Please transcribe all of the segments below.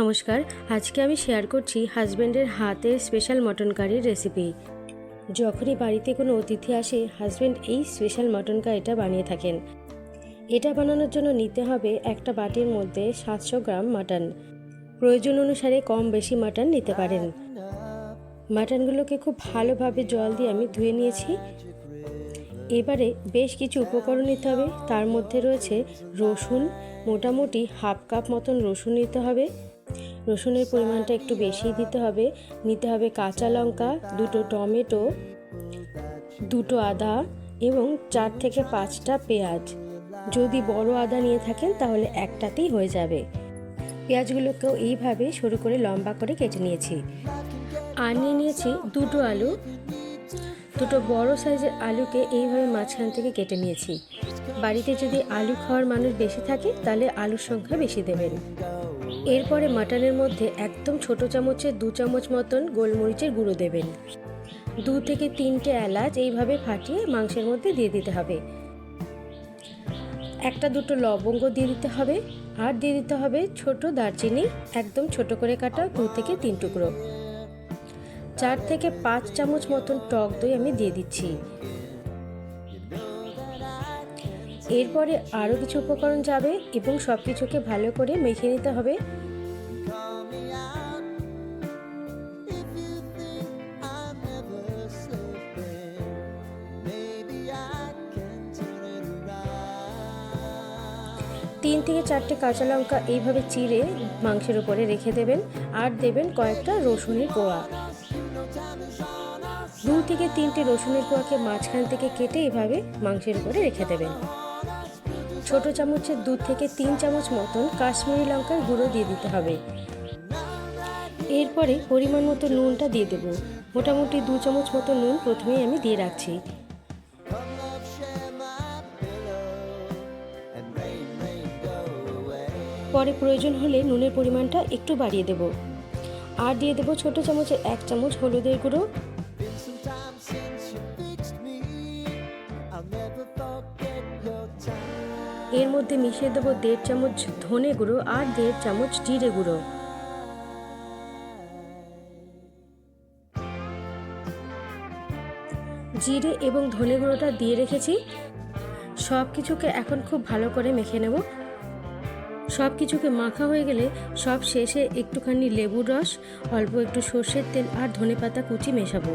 নমস্কার, আজকে আমি শেয়ার করছি হাজব্যান্ডের হাতের স্পেশাল মটন কারির রেসিপি যখনই বাড়িতে কোনো অতিথি আসে হাজব্যান্ড এই স্পেশাল মটন কারিটা বানিয়ে থাকেন। এটা বানানোর জন্য নিতে হবে একটা বাটির মধ্যে সাতশো গ্রাম মাটন প্রয়োজন অনুসারে কম বেশি মাটন নিতে পারেন। মাটনগুলোকে খুব ভালোভাবে জল দিয়ে আমি ধুয়ে নিয়েছি। এবারে বেশ কিছু উপকরণ নিতে হবে। তার মধ্যে রয়েছে রসুন, মোটামুটি হাফ কাপ মতন রসুন নিতে হবে। রসুনের পরিমাণটা একটু বেশি দিতে হবে। নিতে হবে কাঁচা লঙ্কা, দুটো টমেটো, দুটো আদা এবং চার থেকে পাঁচটা পেঁয়াজ। যদি বড় আদা নিয়ে থাকেন তাহলে একটাতেই হয়ে যাবে। পেঁয়াজগুলোকেও এইভাবে সরু করে লম্বা করে কেটে নিয়েছি। আর নিয়ে নিয়েছি দুটো আলু। দুটো বড় সাইজের আলুকে এইভাবে মাঝখান থেকে কেটে নিয়েছি। বাড়িতে যদি আলু খাওয়ার মানুষ বেশি থাকে তাহলে আলুর সংখ্যা বেশি দেবেন। এরপরে মাটনের মধ্যে একদম ছোট চামচের দু চামচ মতন গোলমরিচের গুঁড়ো দেবেন। দু থেকে তিনটে এলাচ এইভাবে ফাটিয়ে মাংসের মধ্যে দিয়ে দিতে হবে। একটা দুটো লবঙ্গ দিয়ে দিতে হবে আর দিয়ে দিতে হবে ছোট দারচিনি, একদম ছোট করে কাটা দু থেকে তিন টুকরো। চার থেকে পাঁচ চামচ মতন টক দই আমি দিয়ে দিচ্ছি। এরপরে আরও কিছু উপকরণ যাবে এবং সব কিছুকে ভালো করে মেখে নিতে হবে। তিন থেকে চারটে কাঁচা লঙ্কা এইভাবে চিড়ে মাংসের উপরে রেখে দেবেন আর দেবেন কয়েকটা রসুনের কোয়া দু থেকে তিনটে রসুনের কোয়াকে মাঝখান থেকে কেটে এভাবে মাংসের উপরে রেখে দেবেন। ছোট চামচের দু থেকে তিন চামচ মতন কাশ্মীরি লঙ্কার গুঁড়ো দিয়ে দিতে হবে। এরপরে পরিমাণ মতো নুনটা দিয়ে দেব। মোটামুটি দু চামচ মতো নুন প্রথমেই আমি দিয়ে রাখছি। পরে প্রয়োজন হলে নুনের পরিমাণটা একটু বাড়িয়ে দেব। আর দিয়ে দেবো ছোট চামচের এক চামচ হলুদের গুঁড়ো। এর মধ্যে মিশিয়ে দেবো দেড় চামচ ধনে গুঁড়ো আর দেড় চামচ জিরে গুঁড়ো। জিরে এবং ধনে গুঁড়োটা দিয়ে রেখেছি। সব কিছুকে এখন খুব ভালো করে মেখে নেব। সব কিছুকে মাখা হয়ে গেলে সব শেষে একটুখানি লেবুর রস, অল্প একটু সর্ষের তেল আর ধনে পাতা কুচি মেশাবো।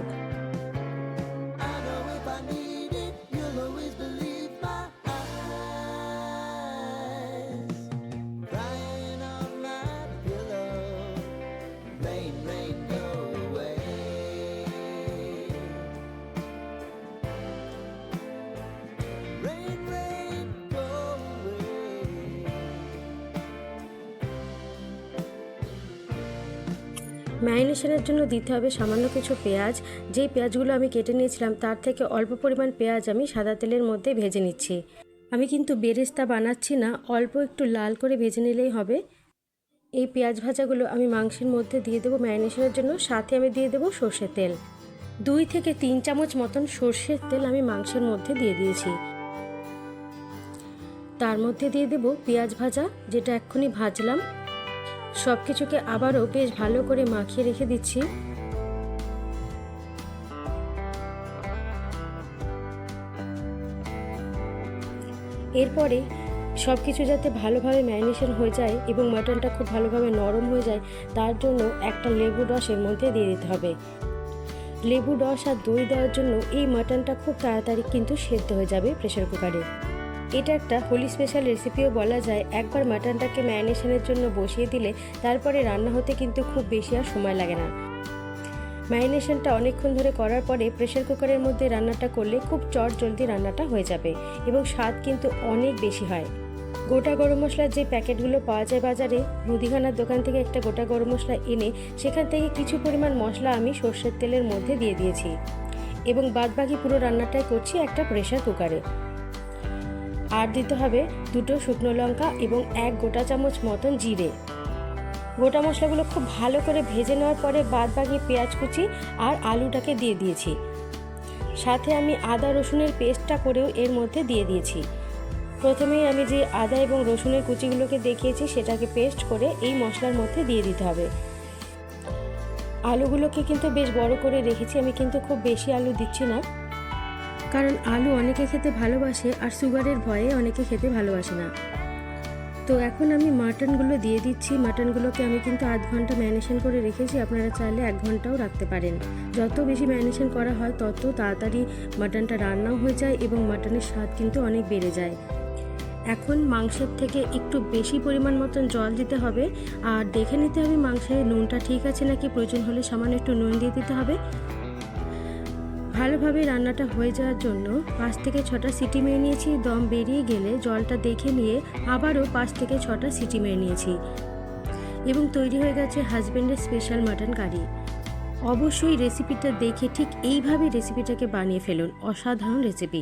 ম্যারিনেশনের জন্য দিতে হবে সামান্য কিছু পেঁয়াজ। যেই পেঁয়াজগুলো আমি কেটে নিয়েছিলাম, তার থেকে অল্প পরিমাণ পেঁয়াজ আমি সাদা তেলের মধ্যে ভেজে নিচ্ছি। আমি কিন্তু বেরেস্তা বানাচ্ছি না, অল্প একটু লাল করে ভেজে নিলেই হবে। এই পেঁয়াজ ভাজাগুলো আমি মাংসের মধ্যে দিয়ে দেবো ম্যারিনেশনের জন্য, সাথে আমি দিয়ে দেবো সর্ষের তেল। দুই থেকে তিন চামচ মতন সর্ষের তেল আমি মাংসের মধ্যে দিয়ে দিয়েছি। তার মধ্যে দিয়ে দেবো পেঁয়াজ ভাজা, যেটা এক্ষুনি ভাজলাম। সব কিছুকে আবারও বেশ ভালো করে মাখিয়ে রেখে দিচ্ছি। এরপরে সব কিছু যাতে ভালোভাবে ম্যারিনেশন হয়ে যায় এবং মাটনটা খুব ভালোভাবে নরম হয়ে যায়, তার জন্য একটা লেবু রস এর মধ্যে দিয়ে দিতে হবে। লেবু রস আর দই দেওয়ার জন্য এই মাটনটা খুব তাড়াতাড়ি কিন্তু সেদ্ধ হয়ে যাবে প্রেশার কুকারে। এটা একটা হোলি স্পেশাল রেসিপিও বলা যায়। একবার মাটনটাকে ম্যারিনেশনের জন্য বসিয়ে দিলে তারপরে রান্না হতে কিন্তু খুব বেশি আর সময় লাগে না। ম্যারিনেশনটা অনেকক্ষণ ধরে করার পরে প্রেশার কুকারের মধ্যে রান্নাটা করলে খুব চট জলদি রান্নাটা হয়ে যাবে এবং স্বাদ কিন্তু অনেক বেশি হয়। গোটা গরম মশলার যে প্যাকেটগুলো পাওয়া যায় বাজারে, মুদিখানার দোকান থেকে একটা গোটা গরম মশলা এনে সেখান থেকে কিছু পরিমাণ মশলা আমি সর্ষের তেলের মধ্যে দিয়ে দিয়েছি। এবং বাদবাকি পুরো রান্নাটাই করছি একটা প্রেশার কুকারে আর দিতে হবে দুটো শুকনো লঙ্কা এবং এক গোটা চামচ মতন জিরে। গোটা মশলাগুলো খুব ভালো করে ভেজে নেওয়ার পরে বাদ বাকি পেঁয়াজ কুচি আর আলুটাকে দিয়ে দিয়েছি। সাথে আমি আদা রসুনের পেস্টটা করেও এর মধ্যে দিয়ে দিয়েছি। প্রথমেই আমি যে আদা এবং রসুনের কুচিগুলোকে দেখিয়েছি সেটাকে পেস্ট করে এই মশলার মধ্যে দিয়ে দিতে হবে। আলুগুলোকে কিন্তু বেশ বড় করে রেখেছি, আমি কিন্তু খুব বেশি আলু দিচ্ছি না। কারণ আলু অনেকে খেতে ভালোবাসে আর সুগারের ভয়ে অনেকে খেতে ভালোবাসে না। তো এখন আমি মাটনগুলো দিয়ে দিচ্ছি। মাটনগুলোকে আমি কিন্তু আধ ঘণ্টা ম্যারিনেশন করে রেখেছি। আপনারা চাইলে এক ঘন্টাও রাখতে পারেন। যত বেশি ম্যারিনেশন করা হয়, তত তাড়াতাড়ি মাটনটা রান্নাও হয়ে যায় এবং মাটনের স্বাদ কিন্তু অনেক বেড়ে যায়। এখন মাংসের থেকে একটু বেশি পরিমাণ মতন জল দিতে হবে। আর দেখে নিতে হবে মাংসের নুনটা ঠিক আছে নাকি। প্রয়োজন হলে সামান্য একটু নুন দিয়ে দিতে হবে। ভালোভাবে রান্নাটা হয়ে যাওয়ার জন্য পাঁচ থেকে ছটা সিটি মেরে নিয়েছি, দম বেরিয়ে গেলে জলটা দেখে নিয়ে আবারও পাঁচ থেকে ছটা সিটি মেরে নিয়েছি। এবং তৈরি হয়ে গেছে হাজব্যান্ডের স্পেশাল মাটন কারি। অবশ্যই রেসিপিটা দেখে ঠিক এইভাবে রেসিপিটাকে বানিয়ে ফেলুন। অসাধারণ রেসিপি।